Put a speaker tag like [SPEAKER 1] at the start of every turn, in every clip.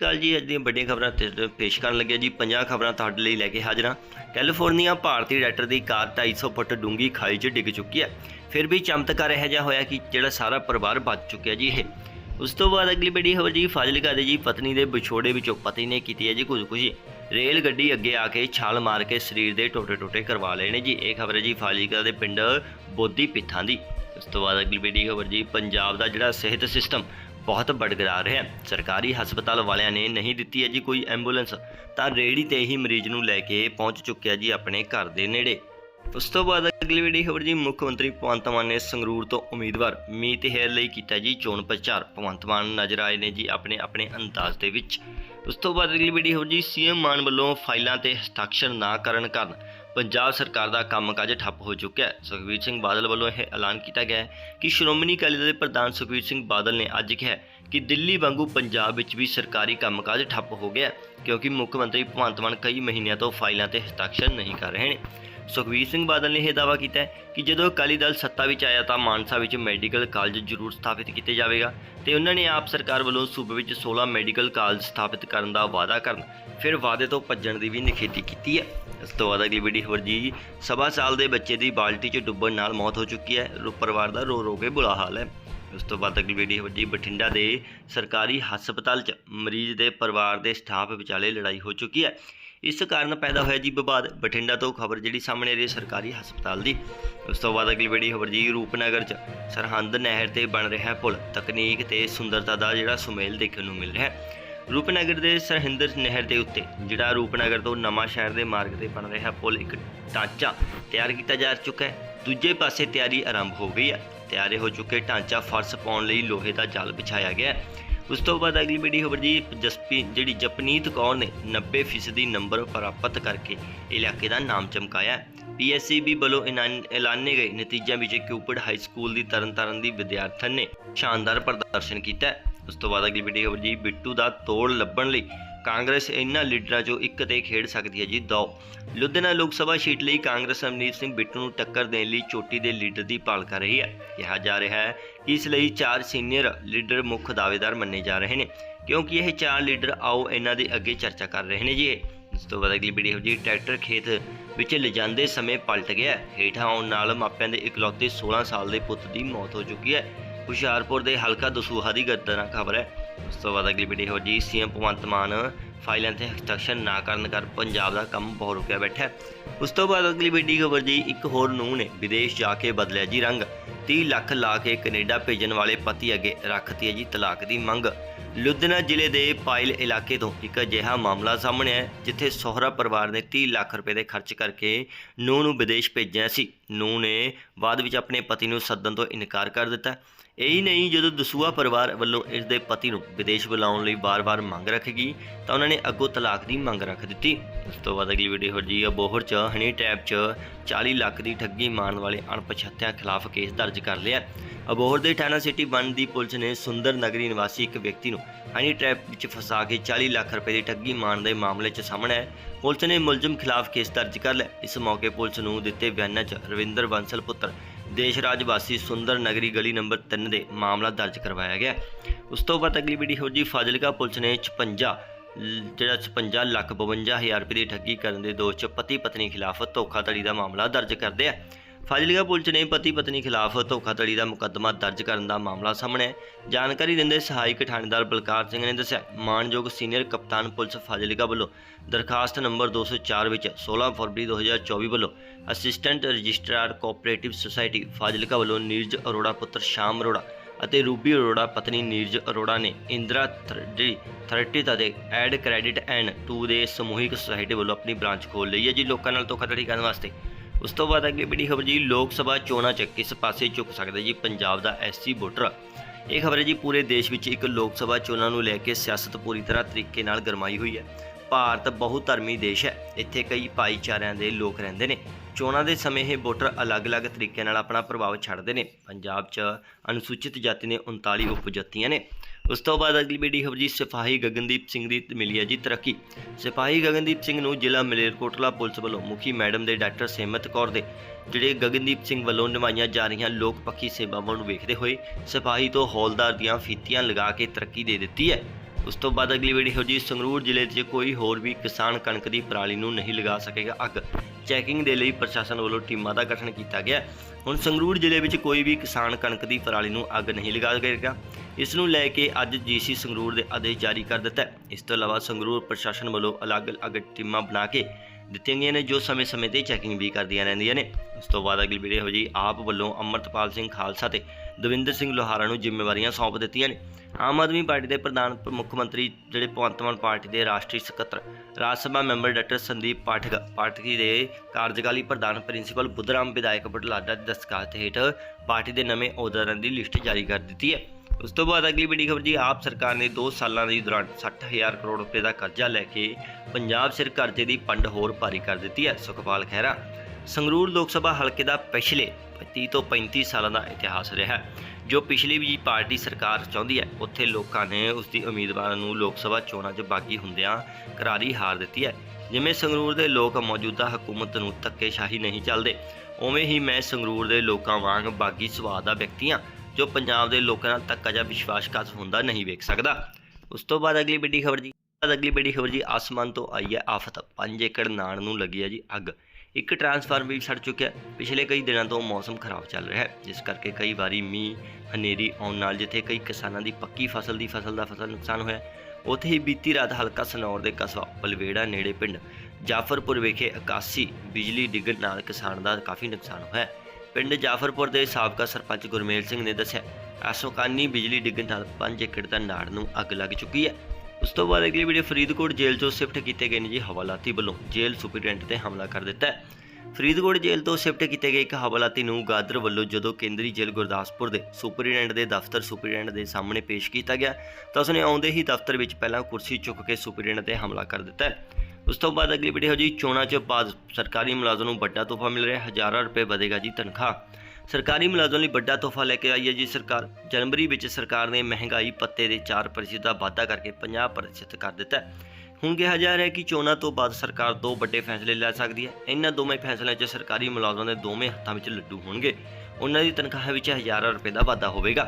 [SPEAKER 1] ਕੱਲ ਜੀ, ਅੱਜ ਦੀਆਂ ਵੱਡੀਆਂ ਖਬਰਾਂ ਪੇਸ਼ ਕਰਨ ਲੱਗਿਆ ਜੀ। 50 ਖਬਰਾਂ ਤੁਹਾਡੇ ਲਈ ਲੈ ਕੇ ਹਾਜ਼ਰਾਂ ਕੈਲੀਫੋਰਨੀਆ ਭਾਰਤੀ ਡਾਕਟਰ ਦੀ ਕਾਰ 250 ਫੁੱਟ ਡੂੰਗੀ ਖਾਈ 'ਚ ਡਿੱਗ ਚੁੱਕੀ ਹੈ। ਫਿਰ ਵੀ ਚਮਤਕਾਰ ਇਹੋ ਜਿਹਾ ਹੋਇਆ ਕਿ ਜਿਹੜਾ ਸਾਰਾ ਪਰਿਵਾਰ ਬਚ ਚੁੱਕਿਆ ਜੀ ਇਹ। ਉਸ ਤੋਂ ਬਾਅਦ ਅਗਲੀ ਵੱਡੀ ਖਬਰ ਜੀ, ਫਾਜ਼ਿਲਕਾ ਦੇ ਜੀ ਪਤਨੀ ਦੇ ਵਿਛੋੜੇ ਵਿੱਚੋਂ ਪਤੀ ਨੇ ਕੀਤੀ ਹੈ ਜੀ ਖੁਦਕੁਸ਼ੀ ਰੇਲ ਗੱਡੀ ਅੱਗੇ ਆ ਕੇ ਛਾਲ ਮਾਰ ਕੇ ਸਰੀਰ ਦੇ ਟੋਟੇ-ਟੋਟੇ ਕਰਵਾ ਲਏ ਨੇ ਜੀ। ਇਹ ਖਬਰ ਹੈ ਜੀ ਫਾਜ਼ਿਲਕਾ ਦੇ ਪਿੰਡ ਬੋਦੀ ਪਿੱਥਾਂ ਦੀ। ਉਸ ਤੋਂ ਬਾਅਦ ਅਗਲੀ ਵੱਡੀ ਖਬਰ ਜੀ, ਪੰਜਾਬ ਦਾ ਜਿਹੜਾ ਸਿਹਤ ਸਿਸਟਮ ਬਹੁਤ ਬੜਗੜਾ ਰਿਹਾ ਸਰਕਾਰੀ ਹਸਪਤਾਲ ਵਾਲਿਆਂ ਨੇ ਨਹੀਂ ਦਿੱਤੀ ਹੈ ਜੀ ਕੋਈ ਐਂਬੂਲੈਂਸ। ਤਾਂ ਰੇੜੀ ਤੇ ਹੀ ਮਰੀਜ਼ ਨੂੰ ਲੈ ਕੇ ਪਹੁੰਚ ਚੁੱਕਿਆ ਜੀ ਆਪਣੇ ਘਰ ਦੇ ਨੇੜੇ। ਉਸ ਤੋਂ ਬਾਅਦ ਅਗਲੀ ਵੀਡੀਓ ਖਬਰ ਜੀ, ਮੁੱਖ ਮੰਤਰੀ ਭਗਵੰਤ ਮਾਨ ਨੇ ਸੰਗਰੂਰ ਤੋਂ ਉਮੀਦਵਾਰ ਮੀਤ ਹੇਰ ਲਈ ਕੀਤਾ ਜੀ ਚੋਣ ਪ੍ਰਚਾਰ। ਭਗਵੰਤ ਮਾਨ ਨਜ਼ਰ ਆਏ ਨੇ ਜੀ ਆਪਣੇ ਆਪਣੇ ਅੰਦਾਜ਼ ਦੇ ਵਿੱਚ। ਉਸ ਤੋਂ ਬਾਅਦ ਅਗਲੀ ਵੀਡੀਓ ਖਬਰ ਜੀ, ਸੀਐਮ ਮਾਨ ਵੱਲੋਂ ਫਾਈਲਾਂ ਤੇ ਹਸਤਾਖਰ ਨਾ ਕਰਨ ਕਾਰਨ ਪੰਜਾਬ ਸਰਕਾਰ ਦਾ ਕੰਮਕਾਜ ਠੱਪ ਹੋ ਚੁੱਕਿਆ ਹੈ। ਸੁਖਬੀਰ ਸਿੰਘ ਬਾਦਲ ਵੱਲੋਂ ਇਹ ਐਲਾਨ ਕੀਤਾ ਗਿਆ ਹੈ ਕਿ ਸ਼੍ਰੋਮਣੀ ਅਕਾਲੀ ਦਲ ਦੇ ਪ੍ਰਧਾਨ ਸੁਖਬੀਰ ਸਿੰਘ ਬਾਦਲ ਨੇ ਅੱਜ ਕਿਹਾ ਕਿ ਦਿੱਲੀ ਵਾਂਗੂ ਪੰਜਾਬ ਵਿੱਚ ਵੀ ਸਰਕਾਰੀ ਕੰਮਕਾਜ ਠੱਪ ਹੋ ਗਿਆ ਕਿਉਂਕਿ ਮੁੱਖ ਮੰਤਰੀ ਭਗਵੰਤ ਮਾਨ ਕਈ ਮਹੀਨਿਆਂ ਤੋਂ ਫਾਈਲਾਂ ਤੇ ਹਸਤਾਖਰ ਨਹੀਂ ਕਰ ਰਹੇ ਨੇ। ਸੁਖਬੀਰ ਸਿੰਘ ਬਾਦਲ ਨੇ ਇਹ ਦਾਅਵਾ ਕੀਤਾ ਕਿ ਜਦੋਂ ਅਕਾਲੀ ਦਲ ਸੱਤਾ ਵਿੱਚ ਆਇਆ ਤਾਂ ਮਾਨਸਾ ਵਿੱਚ ਮੈਡੀਕਲ ਕਾਲਜ ਜ਼ਰੂਰ ਸਥਾਪਿਤ ਕੀਤੇ ਜਾਵੇਗਾ ਤੇ ਉਹਨਾਂ ਨੇ ਆਪ ਸਰਕਾਰ ਵੱਲੋਂ ਸੂਬੇ ਵਿੱਚ 16 ਮੈਡੀਕਲ ਕਾਲਜ ਸਥਾਪਿਤ ਕਰਨ ਦਾ ਵਾਅਦਾ ਕਰਨ, ਫਿਰ ਵਾਅਦੇ ਤੋਂ ਭੱਜਣ ਦੀ ਵੀ ਨਿਖੇਧੀ ਕੀਤੀ ਹੈ। ਇਸ ਤੋਂ ਬਾਅਦ ਅਗਲੀ ਵੀਡੀਓ ਖਬਰ ਜੀ, ਸਵਾ ਸਾਲ ਦੇ ਬੱਚੇ ਦੀ ਬਾਲਟੀ 'ਚ ਡੁੱਬਣ ਨਾਲ ਮੌਤ ਹੋ ਚੁੱਕੀ ਹੈ, ਰੋ- ਪਰਿਵਾਰ ਦਾ ਰੋ ਰੋ ਕੇ ਬੁਰਾ ਹਾਲ ਹੈ। ਉਸ ਤੋਂ ਬਾਅਦ ਅਗਲੀ ਵੀਡੀਓ ਖਬਰ ਜੀ, ਬਠਿੰਡਾ ਦੇ ਸਰਕਾਰੀ ਹਸਪਤਾਲ 'ਚ ਮਰੀਜ਼ ਦੇ ਪਰਿਵਾਰ ਦੇ ਸਟਾਫ ਵਿਚਾਲੇ ਲੜਾਈ ਹੋ ਚੁੱਕੀ ਹੈ। ਇਸ ਕਾਰਨ ਪੈਦਾ ਹੋਇਆ ਜੀ ਵਿਵਾਦ। ਬਠਿੰਡਾ ਤੋਂ ਖਬਰ ਜਿਹੜੀ ਸਾਹਮਣੇ ਰਹੀ ਹੈ ਸਰਕਾਰੀ ਹਸਪਤਾਲ ਦੀ। ਉਸ ਤੋਂ ਬਾਅਦ ਅਗਲੀ ਵੀਡੀਓ ਖਬਰ ਜੀ, ਰੂਪਨਗਰ 'ਚ ਸਰਹੰਦ ਨਹਿਰ ਤੇ ਬਣ ਰਿਹਾ ਪੁਲ। ਤਕਨੀਕ ਤੇ ਸੁੰਦਰਤਾ ਦਾ ਜਿਹੜਾ ਸੁਮੇਲ ਦੇਖਣ ਨੂੰ ਮਿਲ ਰਿਹਾ ਹੈ। ਰੂਪਨਗਰ ਦੇ ਸਰਹਿੰਦਰ ਨਹਿਰ ਦੇ ਉੱਤੇ, ਜਿਹੜਾ ਰੂਪਨਗਰ ਤੋਂ ਨਵਾਂ ਸ਼ਹਿਰ ਦੇ ਮਾਰਗ ਤੇ ਬਣ ਰਿਹਾ ਪੁਲ, ਇੱਕ ਢਾਂਚਾ ਤਿਆਰ ਕੀਤਾ ਜਾ ਚੁੱਕਾ ਹੈ। ਦੂਜੇ ਪਾਸੇ ਤਿਆਰੀ ਆਰੰਭ ਹੋ ਗਈ ਹੈ। ਤਿਆਰੇ ਹੋ ਚੁੱਕੇ ਢਾਂਚਾ ਫਰਸ਼ ਪਾਉਣ ਲਈ ਲੋਹੇ ਦਾ ਜਾਲ ਵਿਛਾਇਆ ਗਿਆ ਹੈ। ਉਸ ਤੋਂ ਬਾਅਦ ਅਗਲੀ ਵੀਡੀਓ ਖਬਰ ਜੀ, ਜਸਪੀ ਜਿਹੜੀ ਜਪਨੀਤ ਕੌਰ ਨੇ 90% ਨੰਬਰ ਪ੍ਰਾਪਤ ਕਰਕੇ ਇਲਾਕੇ ਦਾ ਨਾਮ ਚਮਕਾਇਆ ਹੈ। ਪੀਐਸਸੀਬੀ ਵੱਲੋਂ ਐਲਾਨੇ ਗਏ ਨਤੀਜਿਆਂ ਵਿੱਚ ਕਿਊਪਿਡ ਹਾਈ ਸਕੂਲ ਦੀ ਤਰਨਤਾਰਨ ਦੀ ਵਿਦਿਆਰਥਣ ਨੇ ਸ਼ਾਨਦਾਰ ਪ੍ਰਦਰਸ਼ਨ ਕੀਤਾ ਉਸ ਤੋਂ ਬਾਅਦ ਅਗਲੀ ਵੀਡੀਓ ਖਬਰ ਜੀ, ਬਿੱਟੂ ਦਾ ਤੋੜ ਲੱਭਣ ਲਈ ਕਾਂਗਰਸ ਇਹਨਾਂ ਲੀਡਰਾਂ ਚੋਂ ਇੱਕ ਤੇ ਖੇਡ ਸਕਦੀ ਹੈ ਜੀ, ਦੋ। ਲੁਧਿਆਣਾ ਲੋਕ ਸਭਾ ਸੀਟ ਲਈ ਕਾਂਗਰਸ ਅਮਨੀਤ ਸਿੰਘ ਬਿੱਟੂ ਨੂੰ ਟੱਕਰ ਦੇਣ ਲਈ ਚੋਟੀ ਦੇ ਲੀਡਰ ਦੀ ਭਾਲ ਕਰ ਰਹੀ ਹੈ। ਕਿਹਾ ਜਾ ਰਿਹਾ ਹੈ ਕਿ ਇਸ ਲਈ ਚਾਰ ਸੀਨੀਅਰ ਲੀਡਰ ਮੁੱਖ ਦਾਅਵੇਦਾਰ ਮੰਨੇ ਜਾ ਰਹੇ ਨੇ, ਕਿਉਂਕਿ ਇਹ ਚਾਰ ਲੀਡਰ ਆਓ ਇਹਨਾਂ ਦੇ ਅੱਗੇ ਚਰਚਾ ਕਰ ਰਹੇ ਨੇ ਜੀ। ਇਹ। ਉਸ ਤੋਂ ਬਾਅਦ ਅਗਲੀ ਵੀਡੀਓ ਜੀ, ਟਰੈਕਟਰ ਖੇਤ ਵਿੱਚ ਲਿਜਾਂਦੇ ਸਮੇਂ ਪਲਟ ਗਿਆ ਹੇਠਾਂ ਆਉਣ ਨਾਲ ਮਾਪਿਆਂ ਦੇ ਇਕਲੌਤੇ 16 ਸਾਲ ਦੇ ਪੁੱਤ ਦੀ ਮੌਤ ਹੋ ਚੁੱਕੀ ਹੈ। ਹੁਸ਼ਿਆਰਪੁਰ ਦੇ ਹਲਕਾ ਦਸੂਹਾ ਦੀ ਗਰਦਨਾ ਖਬਰ ਹੈ ਉਸ ਤੋਂ ਬਾਅਦ ਅਗਲੀ ਵੀਡੀਓ ਜੀ ਸੀਐਮ ਭਗਵੰਤ ਮਾਨ ਫਾਈਲਾਂ ਤੇ ਹਸਤਾਖਰ ਨਾ ਕਰਨ ਕਰ ਪੰਜਾਬ ਦਾ ਕੰਮ ਬਹੁਤ ਰੁਕਿਆ ਬੈਠਾ ਉਸ ਤੋਂ ਬਾਅਦ ਅਗਲੀ ਵੱਡੀ ਖਬਰ ਜੀ, ਇੱਕ ਹੋਰ ਨੂੰ ਨੇ ਵਿਦੇਸ਼ ਜਾ ਕੇ ਬਦਲਿਆ ਜੀ ਰੰਗ। 30 ਲੱਖ ਲਾ ਕੇ ਕੈਨੇਡਾ ਭੇਜਣ ਵਾਲੇ ਪਤੀ ਅੱਗੇ ਰੱਖਤੀ ਹੈ ਜੀ ਤਲਾਕ ਦੀ ਮੰਗ। ਲੁਧਿਆਣਾ ਜ਼ਿਲ੍ਹੇ ਦੇ ਪਾਇਲ ਇਲਾਕੇ ਤੋਂ ਇੱਕ ਅਜਿਹਾ ਮਾਮਲਾ ਸਾਹਮਣੇ ਹੈ, ਜਿੱਥੇ ਸਹੁਰਾ ਪਰਿਵਾਰ ਨੇ 30 ਲੱਖ ਰੁਪਏ ਦੇ ਖਰਚ ਕਰਕੇ ਨੂੰਹ ਨੂੰ ਵਿਦੇਸ਼ ਭੇਜਿਆ ਸੀ। ਨੂੰਹ ਨੇ ਬਾਅਦ ਵਿੱਚ ਆਪਣੇ ਪਤੀ ਨੂੰ ਸੱਦਣ ਤੋਂ ਇਨਕਾਰ ਕਰ ਦਿੱਤਾ ਇਹੀ ਨਹੀਂ, ਜਦੋਂ ਦਸੂਆ ਪਰਿਵਾਰ ਵੱਲੋਂ ਇਸ ਦੇ ਪਤੀ ਨੂੰ ਵਿਦੇਸ਼ ਬੁਲਾਉਣ ਲਈ ਬਾਰ-ਬਾਰ ਮੰਗ ਰੱਖੇਗੀ ਤਾਂ ਉਹਨਾਂ ਨੇ ਅੱਗੋਂ ਤਲਾਕ ਦੀ ਮੰਗ ਰੱਖ ਦਿੱਤੀ। ਉਸ ਤੋਂ ਬਾਅਦ ਅਗਲੀ ਵੀਡੀਓ ਹੋ ਜੀ ਅਬੋਹਰ ਚ, ਹਨੀ ਟੈਪ ਚ 40 ਲੱਖ ਦੀ ਠੱਗੀ ਮਾਰਨ ਵਾਲੇ ਅਣਪਛਾਤਿਆਂ ਖਿਲਾਫ ਕੇਸ ਦਰਜ ਕਰ ਲਿਆ। ਅਬੋਹਰ ਦੇ ਥਾਣਾ ਸਿਟੀ 1 ਦੀ ਪੁਲਿਸ ਨੇ ਸੁੰਦਰ ਨਗਰੀ ਨਿਵਾਸੀ ਇੱਕ ਵਿਅਕਤੀ ਨੂੰ ਹਨੀ ਟ੍ਰੈਪ ਵਿੱਚ ਫਸਾ ਕੇ 40 ਲੱਖ ਰੁਪਏ ਦੀ ਠੱਗੀ ਮਾਰਨ ਦੇ ਮਾਮਲੇ 'ਚ ਸਾਹਮਣੇ ਹੈ ਪੁਲਿਸ ਨੇ ਮੁਲਜ਼ਮ ਖਿਲਾਫ ਕੇਸ ਦਰਜ ਕਰ ਲਿਆ। ਇਸ ਮੌਕੇ ਪੁਲਿਸ ਨੂੰ ਦਿੱਤੇ ਬਿਆਨਾਂ 'ਚ ਰਵਿੰਦਰ ਬੰਸਲ ਪੁੱਤਰ ਦੇਸ਼ ਰਾਜ ਵਾਸੀ ਸੁੰਦਰ ਨਗਰੀ ਗਲੀ ਨੰਬਰ 3 ਦੇ ਮਾਮਲਾ ਦਰਜ ਕਰਵਾਇਆ ਗਿਆ। ਉਸ ਤੋਂ ਬਾਅਦ ਅਗਲੀ ਵੀਡੀਓ ਜੀ, ਫਾਜ਼ਿਲਕਾ ਪੁਲਿਸ ਨੇ 56 ਜਿਹੜਾ 56 ਲੱਖ 52 ਹਜ਼ਾਰ ਰੁਪਏ ਦੀ ਠੱਗੀ ਕਰਨ ਦੇ ਦੋਸ਼ 'ਚ ਪਤੀ ਪਤਨੀ ਖਿਲਾਫ ਧੋਖਾਧੜੀ ਦਾ ਮਾਮਲਾ ਦਰਜ ਕਰਦੇ ਆ। ਫਾਜ਼ਿਲਕਾ ਪੁਲਿਸ ਨੇ ਪਤੀ ਪਤਨੀ ਖਿਲਾਫ ਧੋਖਾਧੜੀ ਦਾ ਮੁਕੱਦਮਾ ਦਰਜ ਕਰਨ ਦਾ ਮਾਮਲਾ ਸਾਹਮਣੇ ਹੈ ਜਾਣਕਾਰੀ ਦਿੰਦੇ ਸਹਾਇਕ ਥਾਣੇਦਾਰ ਬਲਕਾਰ ਸਿੰਘ ਨੇ ਦੱਸਿਆ, ਮਾਨਯੋਗ ਸੀਨੀਅਰ ਕਪਤਾਨ ਪੁਲਿਸ ਫਾਜ਼ਿਲਕਾ ਵੱਲੋਂ ਦਰਖਾਸਤ ਨੰਬਰ 204 ਵਿੱਚ 16 ਫਰਵਰੀ 2024 ਵੱਲੋਂ assistant registrar cooperative society Fazilka ਵੱਲੋਂ ਨੀਰਜ ਅਰੋੜਾ ਪੁੱਤਰ ਸ਼ਾਮ ਅਰੋੜਾ ਅਤੇ ਰੂਬੀ ਅਰੋੜਾ ਪਤਨੀ ਨੀਰਜ ਅਰੋੜਾ ਨੇ ਇੰਦਰਾ 30 ਅਤੇ ਐਡ ਕ੍ਰੈਡਿਟ ਐਂਡ 2 ਦੇ ਸਮੂਹਿਕ ਸੁਸਾਇਟੀ ਵੱਲੋਂ ਆਪਣੀ ਬ੍ਰਾਂਚ ਖੋਲ ਲਈ ਹੈ ਜੀ ਲੋਕਾਂ ਨਾਲ ਧੋਖਾਧੜੀ ਕਰਨ ਵਾਸਤੇ। ਉਸ ਤੋਂ ਬਾਅਦ ਅੱਗੇ ਬੜੀ ਖਬਰ ਜੀ, ਲੋਕ ਸਭਾ ਚੋਣਾਂ 'ਚ ਕਿਸ ਪਾਸੇ ਝੁਕ ਸਕਦਾ ਜੀ? ਪੰਜਾਬ ਦਾ ਐਸਸੀ ਵੋਟਰ। ਇਹ ਖਬਰ ਹੈ ਜੀ, ਪੂਰੇ ਦੇਸ਼ ਵਿੱਚ ਇੱਕ ਲੋਕ ਸਭਾ ਚੋਣਾਂ ਨੂੰ ਲੈ ਕੇ ਸਿਆਸਤ ਪੂਰੀ ਤਰ੍ਹਾਂ ਤਰੀਕੇ ਨਾਲ ਗਰਮਾਈ ਹੋਈ ਹੈ। ਭਾਰਤ ਬਹੁ ਧਰਮੀ ਦੇਸ਼ ਹੈ। ਇੱਥੇ ਕਈ ਭਾਈਚਾਰਿਆਂ ਦੇ ਲੋਕ ਰਹਿੰਦੇ ਨੇ। ਚੋਣਾਂ ਦੇ ਸਮੇਂ ਇਹ ਵੋਟਰ ਅਲੱਗ-ਅਲੱਗ ਤਰੀਕੇ ਨਾਲ ਆਪਣਾ ਪ੍ਰਭਾਵ ਛੱਡਦੇ ਨੇ। ਪੰਜਾਬ 'ਚ ਅਨੁਸੂਚਿਤ ਜਾਤੀ ਨੇ 39 ਉਪਜਾਤੀਆਂ ਨੇ। ਉਸ ਤੋਂ ਬਾਅਦ ਅਗਲੀ ਵੀਡੀਓ ਖਬਰ ਜੀ ਸਿਪਾਹੀ ਗਗਨਦੀਪ ਸਿੰਘ ਦੀ ਮਿਲੀ ਹੈ ਜੀ ਤਰੱਕੀ। ਸਿਪਾਹੀ ਗਗਨਦੀਪ ਸਿੰਘ ਨੂੰ ਜ਼ਿਲ੍ਹਾ ਮਲੇਰਕੋਟਲਾ ਪੁਲਿਸ ਵੱਲੋਂ ਮੁਖੀ ਮੈਡਮ ਦੇ ਡਾਕਟਰ ਸਹਿਮਤ ਕੌਰ ਦੇ, ਜਿਹੜੇ ਗਗਨਦੀਪ ਸਿੰਘ ਵੱਲੋਂ ਨਿਭਾਈਆਂ ਜਾ ਰਹੀਆਂ ਲੋਕ ਪੱਖੀ ਸੇਵਾਵਾਂ ਨੂੰ ਵੇਖਦੇ ਹੋਏ ਸਿਪਾਹੀ ਤੋਂ ਹੌਲਦਾਰ ਦੀਆਂ ਫੀਤੀਆਂ ਲਗਾ ਕੇ ਤਰੱਕੀ ਦੇ ਦਿੱਤੀ ਹੈ। ਉਸ ਤੋਂ ਬਾਅਦ ਅਗਲੀ ਵੀਡੀਓ ਜੀ ਸੰਗਰੂਰ ਜ਼ਿਲ੍ਹੇ 'ਚ ਕੋਈ ਹੋਰ ਵੀ ਕਿਸਾਨ ਕਣਕ ਦੀ ਪਰਾਲੀ ਨੂੰ ਨਹੀਂ ਲਗਾ ਸਕੇਗਾ ਅੱਗ। ਚੈਕਿੰਗ ਦੇ ਲਈ ਪ੍ਰਸ਼ਾਸਨ ਵੱਲੋਂ ਟੀਮਾਂ ਦਾ ਗਠਨ ਕੀਤਾ ਗਿਆ। ਹੁਣ ਸੰਗਰੂਰ ਜ਼ਿਲ੍ਹੇ ਵਿੱਚ ਕੋਈ ਵੀ ਕਿਸਾਨ ਕਣਕ ਦੀ ਪਰਾਲੀ ਨੂੰ ਅੱਗ ਨਹੀਂ ਲਗਾ ਸਕੇਗਾ। ਇਸ ਨੂੰ ਲੈ ਕੇ ਅੱਜ ਜੀਸੀ ਸੰਗਰੂਰ ਦੇ ਆਦੇਸ਼ ਜਾਰੀ ਕਰ ਦਿੱਤਾ ਹੈ। ਇਸ ਤੋਂ ਇਲਾਵਾ ਸੰਗਰੂਰ ਪ੍ਰਸ਼ਾਸਨ ਵੱਲੋਂ ਅਲੱਗ-ਅਲੱਗ ਟੀਮਾਂ ਬਣਾ ਕੇ ਦਿੱਤੀਆਂ ਗਈਆਂ ਨੇ, ਜੋ ਸਮੇਂ-ਸਮੇਂ ਤੇ ਚੈਕਿੰਗ ਵੀ ਕਰਦੀਆਂ ਰਹਿੰਦੀਆਂ ਨੇ। ਉਸ ਤੋਂ ਬਾਅਦ ਅਗਲੀ ਵੀਡੀਓ ਜੀ, ਆਪ ਵੱਲੋਂ ਅਮਰਤਪਾਲ ਸਿੰਘ ਖਾਲਸਾ ਤੇ ਦਵਿੰਦਰ ਸਿੰਘ ਲੋਹਾਰਾ ਨੂੰ ਜ਼ਿੰਮੇਵਾਰੀਆਂ ਸੌਂਪ ਦਿੱਤੀਆਂ ਨੇ। ਆਮ ਆਦਮੀ ਪਾਰਟੀ ਦੇ ਪ੍ਰਧਾਨ ਮੁੱਖ ਮੰਤਰੀ ਜਿਹੜੇ ਭਗਵੰਤ ਮਾਨ ਪਾਰਟੀ ਦੇ ਰਾਸ਼ਟਰੀ ਸਕੱਤਰ, Rajya Sabha member doctor Sandeep Pathak party ਦੇ ਕਾਰਜਕਾਰੀ ਪ੍ਰਧਾਨ ਪ੍ਰਿੰਸੀਪਲ ਬੁੱਧਰਾਮ ਵਿਧਾਇਕ ਬਟਲਾਡਾ ਦੀ ਦਸਤਖਤ ਹੇਠ ਪਾਰਟੀ ਦੇ ਨਵੇਂ ਅਹੁਦੇਦਾਰਾਂ ਦੀ ਲਿਸਟ ਜਾਰੀ ਕਰ ਦਿੱਤੀ ਹੈ। ਉਸ ਤੋਂ ਬਾਅਦ ਅਗਲੀ ਵੱਡੀ ਖਬਰ ਜੀ, ਆਪ ਸਰਕਾਰ ਨੇ 2 ਸਾਲਾਂ ਦੇ ਦੌਰਾਨ 60000 ਕਰੋੜ ਰੁਪਏ ਦਾ ਕਰਜ਼ਾ ਲੈ ਕੇ ਪੰਜਾਬ ਸਿਰ ਕਰਜ਼ੇ ਦੀ ਪੰਡ ਹੋਰ ਭਾਰੀ ਕਰ ਦਿੱਤੀ ਹੈ, ਸੁਖਪਾਲ ਖਹਿਰਾ। ਸੰਗਰੂਰ ਲੋਕ ਸਭਾ ਹਲਕੇ ਦਾ ਪਿਛਲੇ 30 ਤੋਂ 35 ਸਾਲਾਂ ਦਾ ਇਤਿਹਾਸ ਰਿਹਾ ਜੋ ਪਿਛਲੀ ਵੀ ਪਾਰਟੀ ਸਰਕਾਰ ਚਾਹੁੰਦੀ ਹੈ। ਉੱਥੇ ਲੋਕਾਂ ਨੇ ਉਸ ਦੀ ਉਮੀਦਵਾਰਾਂ ਨੂੰ ਲੋਕ ਸਭਾ ਚੋਣਾਂ 'ਚ ਬਾਗੀ ਹੁੰਦਿਆਂ ਕਰਾਰੀ ਹਾਰ ਦਿੱਤੀ ਹੈ। ਜਿਵੇਂ ਸੰਗਰੂਰ ਦੇ ਲੋਕ ਮੌਜੂਦਾ ਹਕੂਮਤ ਨੂੰ ਧੱਕੇਸ਼ਾਹੀ ਨਹੀਂ ਚੱਲਦੇ, ਉਵੇਂ ਹੀ ਮੈਂ ਸੰਗਰੂਰ ਦੇ ਲੋਕਾਂ ਵਾਂਗ ਬਾਗੀ ਸੁਭਾਅ ਦਾ ਵਿਅਕਤੀ ਹਾਂ। ਜੋ ਪੰਜਾਬ ਦੇ ਲੋਕਾਂ ਨਾਲ ਧੱਕਾ ਜਾਂ ਵਿਸ਼ਵਾਸਘਾਤ ਹੁੰਦਾ ਨਹੀਂ ਵੇਖ ਸਕਦਾ। ਉਸ ਤੋਂ ਬਾਅਦ ਅਗਲੀ ਵੱਡੀ ਖਬਰ ਜੀ। ਬਾਅਦ ਅਗਲੀ ਵੱਡੀ ਖਬਰ ਜੀ, ਆਸਮਾਨ ਤੋਂ ਆਈ ਹੈ ਆਫਤ। 5 ਏਕੜ ਨਾਣ ਨੂੰ ਲੱਗੀ ਹੈ ਜੀ ਅੱਗ। ਇੱਕ ਟਰਾਂਸਫਾਰਮਰ ਵੀ ਸੜ ਚੁੱਕਿਆ ਪਿਛਲੇ ਕਈ ਦਿਨਾਂ ਤੋਂ ਮੌਸਮ ਖਰਾਬ ਚੱਲ ਰਿਹਾ ਹੈ, ਜਿਸ ਕਰਕੇ ਕਈ ਵਾਰੀ ਮੀਂਹ, ਹਨੇਰੀ ਆਉਣ ਨਾਲ ਜਿੱਥੇ ਕਈ ਕਿਸਾਨਾਂ ਦੀ ਪੱਕੀ ਫਸਲ ਦੀ ਫਸਲ ਦਾ ਫਸਲ ਨੁਕਸਾਨ ਹੋਇਆ ਉੱਥੇ ਹੀ ਬੀਤੀ ਰਾਤ ਹਲਕਾ ਸਨੌਰ ਦੇ ਕਸਬਾ ਬਲਵੇੜਾ ਨੇੜੇ ਪਿੰਡ ਜਾਫਰਪੁਰ ਵਿਖੇ 81 ਬਿਜਲੀ ਡਿੱਗਣ ਨਾਲ ਕਿਸਾਨ ਦਾ ਕਾਫੀ ਨੁਕਸਾਨ ਹੋਇਆ ਪਿੰਡ ਜਾਫਰਪੁਰ ਦੇ ਸਾਬਕਾ ਸਰਪੰਚ ਗੁਰਮੇਲ ਸਿੰਘ ਨੇ ਦੱਸਿਆ, ਅਸ਼ੋਕਾਨੀ ਬਿਜਲੀ ਡਿੱਗਣ ਨਾਲ 5 ਏਕੜ ਦਾ ਨਾੜ ਨੂੰ ਅੱਗ ਲੱਗ ਚੁੱਕੀ ਹੈ। ਉਸ ਤੋਂ ਬਾਅਦ ਅਗਲੀ ਵੀਡੀਓ ਫਰੀਦਕੋਟ ਜੇਲ੍ਹ ਤੋਂ ਸ਼ਿਫਟ ਕੀਤੇ ਗਏ ਨੇ ਜੀ ਹਵਾਲਾਤੀ ਵੱਲੋਂ। ਜੇਲ੍ਹ ਸੁਪਰਡੈਂਟ ਤੇ ਹਮਲਾ ਕਰ ਦਿੱਤਾ ਫਰੀਦਕੋਟ ਜੇਲ੍ਹ ਤੋਂ ਸ਼ਿਫਟ ਕੀਤੇ ਗਏ ਇੱਕ ਹਵਾਲਾਤੀ ਨੂੰ ਗਾਦਰ ਵੱਲੋਂ ਜਦੋਂ ਕੇਂਦਰੀ ਜੇਲ੍ਹ ਗੁਰਦਾਸਪੁਰ ਦੇ ਸੁਪਰਡੈਂਟ ਦੇ ਦਫ਼ਤਰ ਸੁਪਰਡੈਂਟ ਦੇ ਸਾਹਮਣੇ ਪੇਸ਼ ਕੀਤਾ ਗਿਆ, ਤਾਂ ਉਸਨੇ ਆਉਂਦੇ ਹੀ ਦਫ਼ਤਰ ਵਿੱਚ ਪਹਿਲਾਂ ਕੁਰਸੀ ਚੁੱਕ ਕੇ ਸੁਪਰਡੈਂਟ ਤੇ ਹਮਲਾ ਕਰ ਦਿੱਤਾ ਉਸ ਤੋਂ ਬਾਅਦ ਅਗਲੀ ਵੀਡੀਓ ਜੀ ਚੋਣਾਂ 'ਚ ਬਾਅਦ ਸਰਕਾਰੀ ਮੁਲਾਜ਼ਮ ਨੂੰ ਵੱਡਾ ਤੋਹਫਾ ਮਿਲ ਰਿਹਾ, ਹਜ਼ਾਰਾਂ ਰੁਪਏ ਵਧੇਗਾ ਜੀ ਤਨਖਾਹ। ਸਰਕਾਰੀ ਮੁਲਾਜ਼ਮਾਂ ਲਈ ਵੱਡਾ ਤੋਹਫਾ ਲੈ ਕੇ ਆਈ ਹੈ ਜੀ ਸਰਕਾਰ। ਜਨਵਰੀ ਵਿੱਚ ਸਰਕਾਰ ਨੇ ਮਹਿੰਗਾਈ ਪੱਤੇ ਦੇ 4% ਦਾ ਵਾਧਾ ਕਰਕੇ 50% ਕਰ ਦਿੱਤਾ ਹੁਣ ਕਿਹਾ ਜਾ ਰਿਹਾ ਹੈ ਕਿ ਚੋਣਾਂ ਤੋਂ ਬਾਅਦ ਸਰਕਾਰ ਦੋ ਵੱਡੇ ਫੈਸਲੇ ਲੈ ਸਕਦੀ ਹੈ। ਇਹਨਾਂ ਦੋਵੇਂ ਫੈਸਲਿਆਂ 'ਚ ਸਰਕਾਰੀ ਮੁਲਾਜ਼ਮਾਂ ਦੇ ਦੋਵੇਂ ਹੱਥਾਂ ਵਿੱਚ ਲੱਡੂ ਹੋਣਗੇ। ਉਹਨਾਂ ਦੀ ਤਨਖਾਹ ਵਿੱਚ ਹਜ਼ਾਰਾਂ ਰੁਪਏ ਦਾ ਵਾਧਾ ਹੋਵੇਗਾ।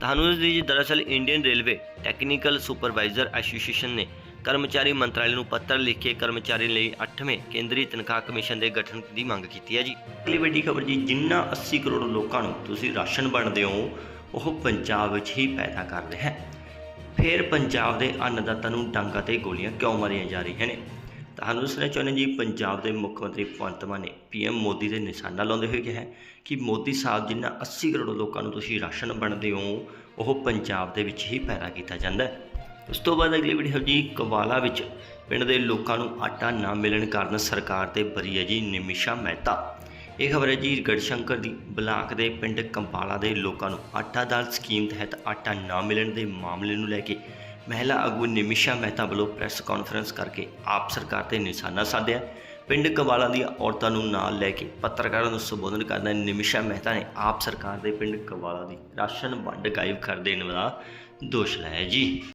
[SPEAKER 1] ਤੁਹਾਨੂੰ ਦੱਸ ਦਈਏ ਜੀ, ਦਰਅਸਲ Indian railway technical supervisor association ਨੇ ਕਰਮਚਾਰੀ ਮੰਤਰਾਲੇ ਨੂੰ ਪੱਤਰ ਲਿਖ ਕੇ ਕਰਮਚਾਰੀ ਲਈ 8ਵੇਂ ਕੇਂਦਰੀ ਤਨਖਾਹ ਕਮਿਸ਼ਨ ਦੇ ਗਠਨ ਦੀ ਮੰਗ ਕੀਤੀ ਹੈ ਜੀ। ਅਗਲੀ ਵੱਡੀ ਖਬਰ ਜੀ, ਜਿੰਨਾ 80 ਕਰੋੜ ਲੋਕਾਂ ਨੂੰ ਤੁਸੀਂ ਰਾਸ਼ਨ ਵੰਡਦੇ ਹੋ, ਉਹ ਪੰਜਾਬ ਵਿੱਚ ਹੀ ਪੈਦਾ ਕਰ ਰਿਹਾ ਹੈ। ਫਿਰ ਪੰਜਾਬ ਦੇ ਅੰਨਦਾਤਾ ਨੂੰ ਡੰਗ ਅਤੇ ਗੋਲੀਆਂ ਕਿਉਂ ਮਾਰੀਆਂ ਜਾ ਰਹੀਆਂ ਨੇ? ਤੁਹਾਨੂੰ ਦੱਸਣਾ ਚਾਹੁੰਦੇ ਜੀ, ਪੰਜਾਬ ਦੇ ਮੁੱਖ ਮੰਤਰੀ ਭਗਵੰਤ ਮਾਨ ਨੇ ਪੀਐਮ ਮੋਦੀ ਦੇ ਨਿਸ਼ਾਨਾ ਲਾਉਂਦੇ ਹੋਏ ਕਿਹਾ ਕਿ ਮੋਦੀ ਸਾਹਿਬ ਜਿੰਨਾ 80 ਕਰੋੜ ਲੋਕਾਂ ਨੂੰ ਤੁਸੀਂ ਰਾਸ਼ਨ ਵੰਡਦੇ ਹੋ, ਉਹ ਪੰਜਾਬ ਦੇ ਵਿੱਚ ਹੀ ਪੈਦਾ ਕੀਤਾ ਜਾਂਦਾ ਹੈ। ਉਸ ਤੋਂ ਬਾਅਦ ਅਗਲੀ ਵੀਡੀਓ ਜੀ ਕਵਾਲਾ ਵਿੱਚ ਪਿੰਡ ਦੇ ਲੋਕਾਂ ਨੂੰ ਆਟਾ ਨਾ ਮਿਲਣ ਕਾਰਨ ਸਰਕਾਰ ਤੇ ਬਰੀ ਹੈ ਜੀ ਨਿਮਿਸ਼ਾ ਮਹਿਤਾ। ਇਹ ਖਬਰ ਹੈ ਜੀ ਗੜਸ਼ੰਕਰ ਦੀ ਬਲਾਕ ਦੇ ਪਿੰਡ ਕੰਪਾਲਾ ਦੇ ਲੋਕਾਂ ਨੂੰ ਆਟਾ ਦਾਲ ਸਕੀਮ ਤਹਿਤ ਆਟਾ ਨਾ ਮਿਲਣ ਦੇ ਮਾਮਲੇ ਨੂੰ ਲੈ ਕੇ ਮਹਿਲਾ ਆਗੂ ਨਿਮਿਸ਼ਾ ਮਹਿਤਾ ਵੱਲੋਂ ਪ੍ਰੈਸ ਕਾਨਫਰੰਸ ਕਰਕੇ ਆਪ ਸਰਕਾਰ ਤੇ ਨਿਸ਼ਾਨਾ ਸਾਧਿਆ। ਪਿੰਡ ਕੰਪਾਲਾ ਦੀਆਂ ਔਰਤਾਂ ਨੂੰ ਨਾਲ ਲੈ ਕੇ ਪੱਤਰਕਾਰਾਂ ਨੂੰ ਸੰਬੋਧਨ ਕਰਦਿਆਂ ਨਿਮਿਸ਼ਾ ਮਹਿਤਾ ਨੇ ਆਪ ਸਰਕਾਰ ਦੇ ਪਿੰਡ ਕੰਪਾਲਾ ਦੀ ਰਾਸ਼ਨ ਵੰਡ ਗਾਇਬ ਕਰ ਦੇਣ ਦਾ ਦੋਸ਼ ਲਾਇਆ ਜੀ।